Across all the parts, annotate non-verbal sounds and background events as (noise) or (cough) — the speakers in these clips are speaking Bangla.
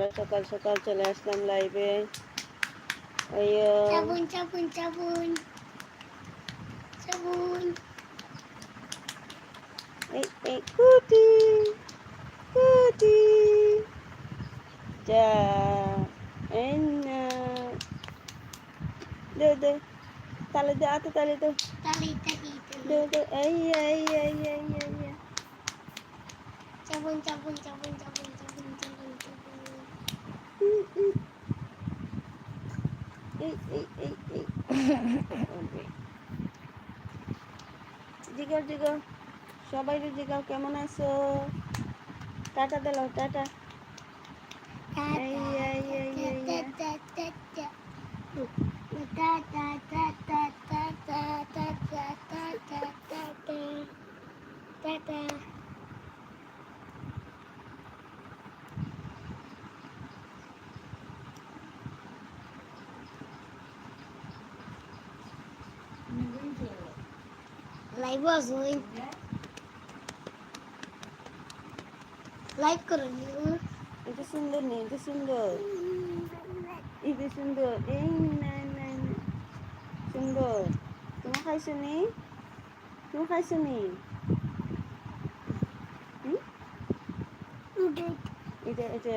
আমরা সকাল সকাল চলে আসলাম লাইভে ওই চাবুন চাবুন চাবুন। চাবুন। এই এই কুটি কুটি। যা এই না দে দে তালে দে আতে তালে দে। তালি তালি দে তালি। দে এই এই এই এই এই এই। চাবুন চাবুন চাবুন চাবুন চাবুন চাবুন চাবুন উম, উম। এই এই এই এই ওরে। জিগাও জিগাও। সবাই জিগাও কেমন আছো? টাটা দিল টাটা। এই এই এই এই এই। লাইভ আসুন লাইভ করুন এটা সুন্দর নেই এটা সুন্দর এটা সুন্দর এই নাই নাই নাই সুন্দর তুমি খাইছো নি তুমি খাইছো নি হুম? এটা এটা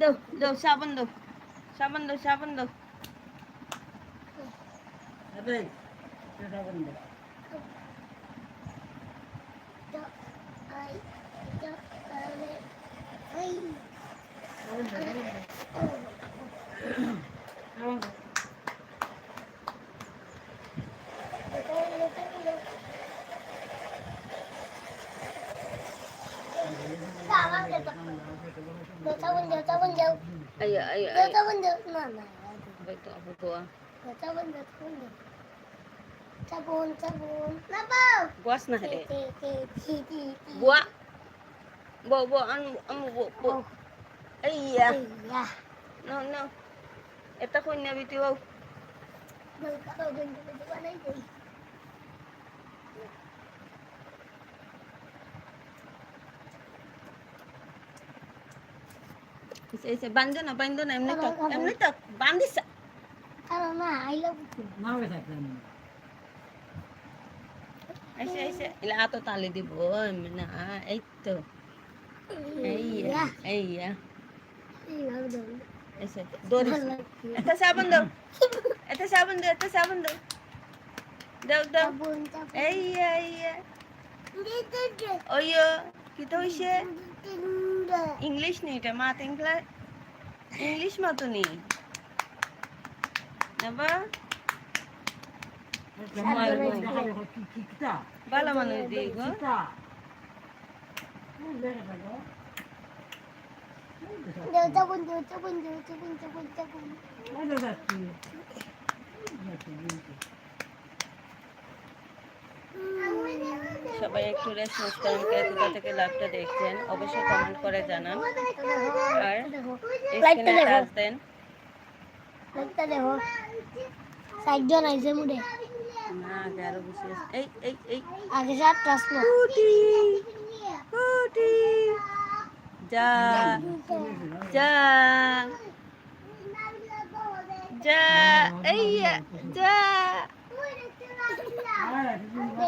বাস দাও দাও সাবান দাও সাবান দাও সাবান দাও। Go sa window, sa window. Ay, ay, ay. Go sa window, mama. Baito ako po ah. Go sa window, sa window. Sabon, sabon. Labaw! Buwas na hali. Eh. Buwa. Buwa, buwa. Ano, ano, buwa, buwa. Ay, ya. No, no. Ito ko nabitiwaw. Nagkakaw din ko. Nagkakaw din ko. Na emni tak emni tak bandis Ano na, I love you. Aysa, aysa. Ila ato tali di bon. Na, ito. Ay, Iya. ay, Iya, udah. aysa. Doris. Ito sabon daw. Ito sabon daw, ito sabon daw. Daw, daw. Sabun, sabun. Ay, ay, Hindi, hindi. Oyo, kita হইছে. ইংলিশ নি এটা মা তিনকলা ইংলিশ মতো নি নেবা ভালো মানুষ দি গো Daw, sabun, daw, sabun, daw, sabun, sabun, sabun. সবাই একটু রেসপন্স করেন কে কোথা থেকে লাইভটা দেখছেন অবশ্যই কমেন্ট করে জানান। আর লাইটটা স্ক্রিনে টাচ দেন। লাইটটা দেখো। সাইডজন আইছে মুড়ে। না আরও বেশি এই এই এই। আগে সাত টাস না। কুটি কুটি যা যা। যা এই যা।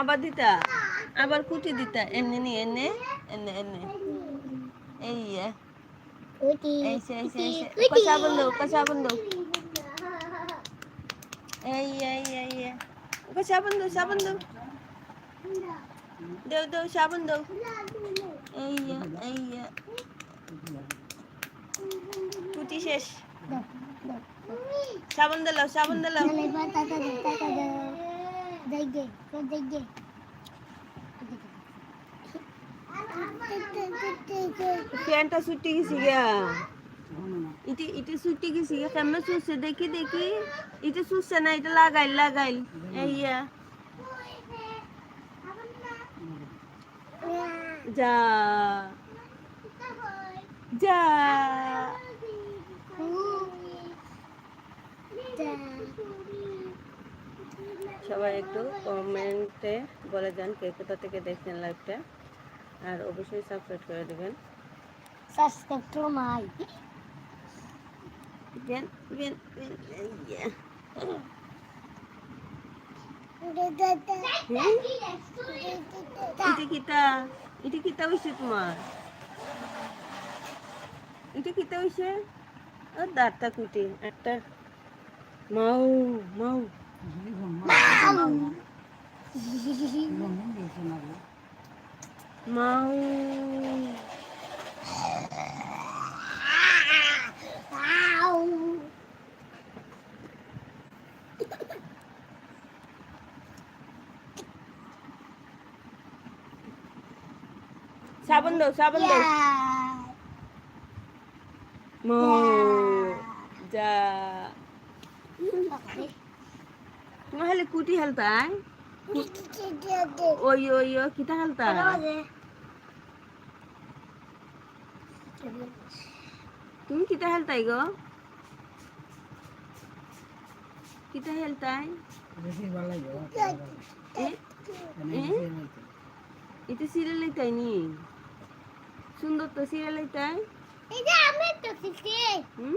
আবার দিতা। আবার কুটি দিতা। এনে নি এনে এনে এনে। এই। এই সে এই এই সে। কষা বন্ধু কষা বন্ধু। এই এই এই এই কষা বন্ধু সাবন দাও দাও দাও সাবন দাও এই এই। কুটি শেষ। সাবন দিলাও সাবন দিলাও ফ্যানটা ছুটি গেছি গা ইটি ইটি ছুটি গেছি গা কেমন চুষছে দেখি দেখি ইটি চুষছে না এটা লাগাইল লাগাইল এইয়া যা যা সবাই একটু কমেন্টে বলে যান কে কোথা থেকে দেখছেন লাইভটা আর অবশ্যই সাবস্ক্রাইব করে দেবেন। Subscribe to my বেন বেন বেন এইয়া হুম? এটা কিতা এটা কিতা হইছে তোমার? এটা কিতা হইছে? ও দাঁতটা কুটি একটা মাউ মাউ। মাউ সাবান দাও সাবান দাও মাউ যা খালি কুটি হেলতাই ওই ওই ও কিতা হেলতা তুমি কিতা হেলতাই গো? কিতা হেলতাই এটা সিরিয়াল লইতাই নি? সুন্দর তো সিরিয়াল লইতাই হুম?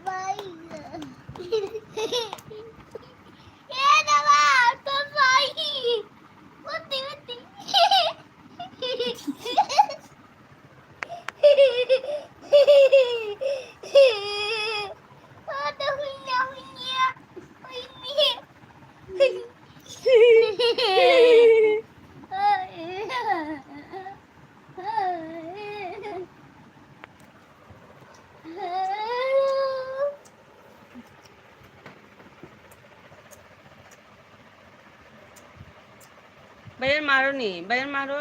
Hehehe (laughs) মারো নি বাইরের মারো।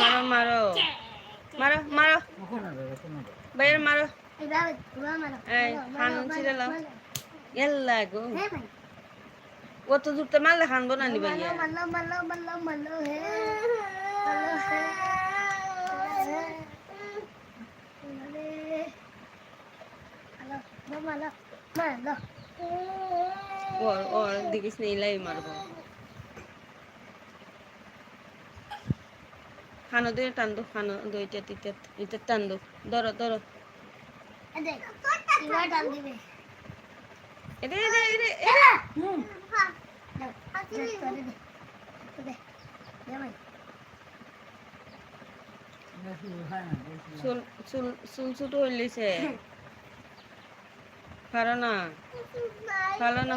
মারো মারো। মারো মারো। বাইরের মারো। এই হানুন ছিঁড়ে লাও এল্লা গো। কত দূরতে মারলে হানবো না নি ভাইয়া। ওর ওর মারবো। খানো দিয়ে টান দো খানো দুইটা তিনটা এটা টান দো ধরো ধরো। পারো না। ভালো না।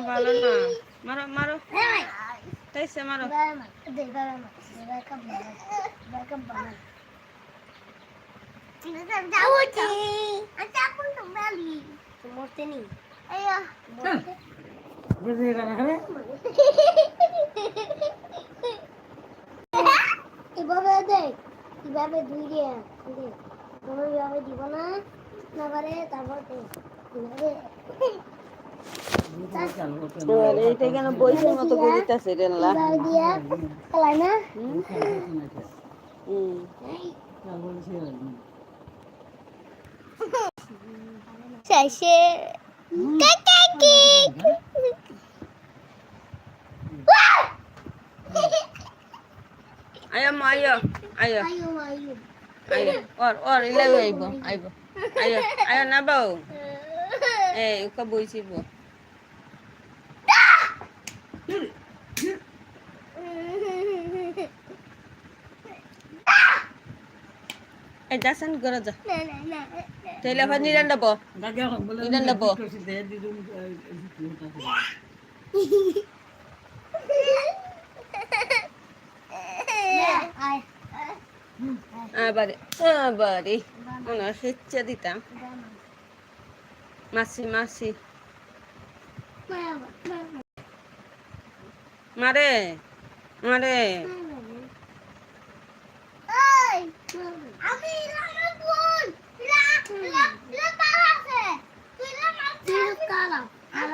মারো মারো। তাইছে মারো। মরতে নেই এভাবে দেখ কীভাবে দুই এভাবে দিব না না পারে তারপর দে। এভাবে আরে এটা কেন বইসের মতো করে দিতেছে রেনলা এভাবে দিয়া খেলায় না হুম শেষে আয় মা আয় আয় আয়ু আয়ু আয় ওর ওর ইলাই আইব আইব আয় আয় না বাউ এই উকা বইছিব এই যাসান করে যা। তাইলে আবার নিরান ডাব। নিরান ডাব। আবারে আবারে। মনে হয় দিতাম। মাসি মাসি। মারে মারে আমি রামের বোন রা রা রা তারা আছে তুই রা মাছ তুই কালা কালা বেশি তুই বল পারে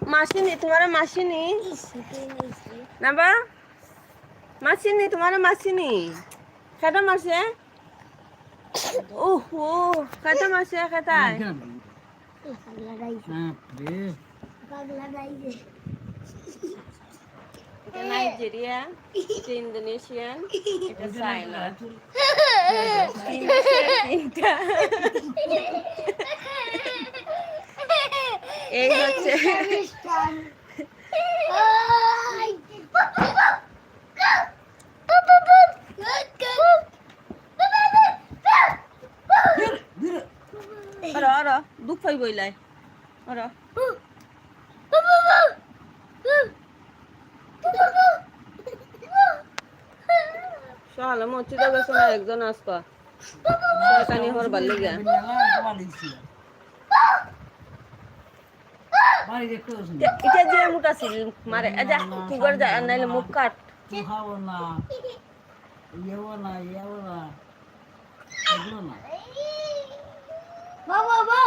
মাসিনি তোমার মাসিনি? না বা মাসিনি তোমার মাসিনি। খেটা মাসে? ওহ খেটা মাসে খেটায় এটা নাইজেরিয়া এটা ইন্দোনেশিয়ান এটা চায়না। তিনটা। (laughs) এই হচ্ছে। দুঃখ পাই বইলাই অর সহালে মচ্ছি তো গেছো না একজন আসবা। শয়তানি হর বাল্লি গা এটা যে মুটা ছিল মারে আজা তুই করে যা নাইলে মুখ কাট। বাবা বাবা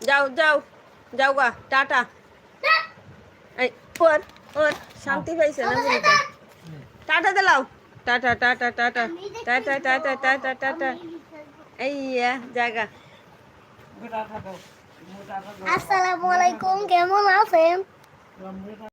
যাও যাও যাও গা, টাটা। এই, ওর ওর, শান্তি পাইছে না টাটা দিলাও টাটা টাটা টাটা টাটা টাটা টাটা টাটা। এই জায়গা। আসসালামু আলাইকুম, কেমন আছেন?